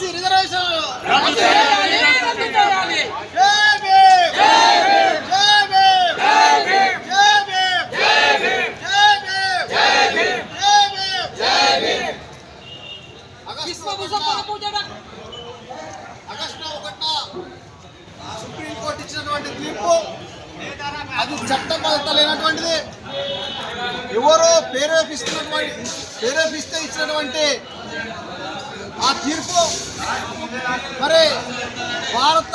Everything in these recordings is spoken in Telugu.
ఎస్సీ రిజర్వేషన్ రద్దు చేయాలి రద్దు చేయాలి జై భీమ్ జై భీమ్ జై భీమ్ జై భీమ్ జై భీమ్ జై భీమ్ విశ్వ భూషణ పూజన ఆగస్టు ఒకటిన సుప్రీంకోర్టు ఇచ్చినటువంటి తీర్పు అది చట్టబద్ధత లేనటువంటిది ఎవరో ప్రేరేపిస్తున్నటువంటి ప్రేరేపిస్తే ఇచ్చినటువంటి ఆ తీర్పు మరి భారత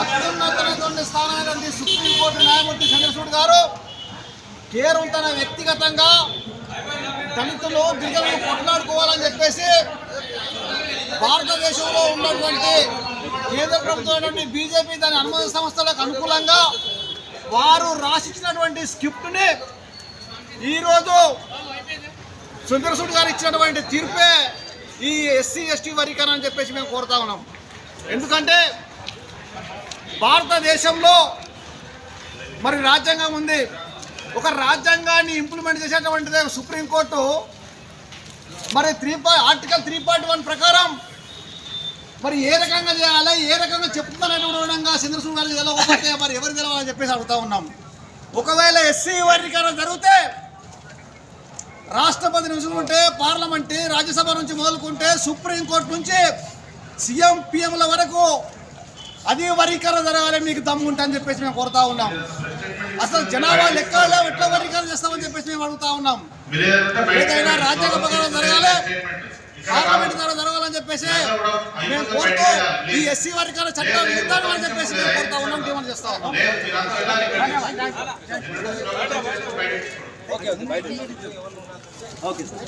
అత్యున్నతమైనటువంటి స్థానమైనటువంటి సుప్రీంకోర్టు న్యాయమూర్తి చంద్రచూడ్ గారు. కేవలం తన వ్యక్తిగతంగా దళితులు గిరిజనులు కొట్లాడుకోవాలని చెప్పేసి భారతదేశంలో ఉన్నటువంటి కేంద్ర ప్రభుత్వం బీజేపీ దాని అనుమతి సంస్థలకు అనుకూలంగా వారు రాసిచ్చినటువంటి స్క్రిప్ట్ని ఈరోజు సుందరసూడ్ గారు ఇచ్చినటువంటి తీర్పే ఈ ఎస్సీ ఎస్టీ వర్గీకరణ అని చెప్పేసి మేము కోరుతా ఉన్నాం. ఎందుకంటే భారతదేశంలో మరి రాజ్యాంగం ఉంది. ఒక రాజ్యాంగాన్ని ఇంప్లిమెంట్ చేసేటువంటిదే సుప్రీంకోర్టు మరి three article three point one ప్రకారం మరి ఏ రకంగా చేయాలి ఏ రకంగా చెప్తున్నటువంటి విధంగా చంద్రసూడ్ గారు తెలవకపోతే మరి ఎవరు తెలవాలని చెప్పేసి అడుగుతా ఉన్నాం. ఒకవేళ ఎస్సీ వర్గీకరణ జరిగితే రాష్ట్రపతి నుంచి ఉంటే పార్లమెంట్ రాజ్యసభ నుంచి మొదలుకుంటే సుప్రీంకోర్టు నుంచి సీఎం పిఎంల వరకు అది వర్గీకరణ జరగాలి మీకు దమ్ముంటా అని చెప్పేసి మేము కోరుతా ఉన్నాం. అసలు జనాభా లెక్కలో ఎట్లా వర్గీకరణ చేస్తామని చెప్పేసి మేము అడుగుతా ఉన్నాం. ఏదైనా రాజ్యాంగ ప్రకారం జరగాలి పార్లమెంట్ ద్వారా జరగాలని చెప్పేసి మేము కోరుతూ ఈ ఎస్సీ వర్గీకరణ చట్టం విధానం అని చెప్పేసి మేము కోరుతా ఉన్నాం డిమాండ్ చేస్తా ఉన్నాం. Okay sir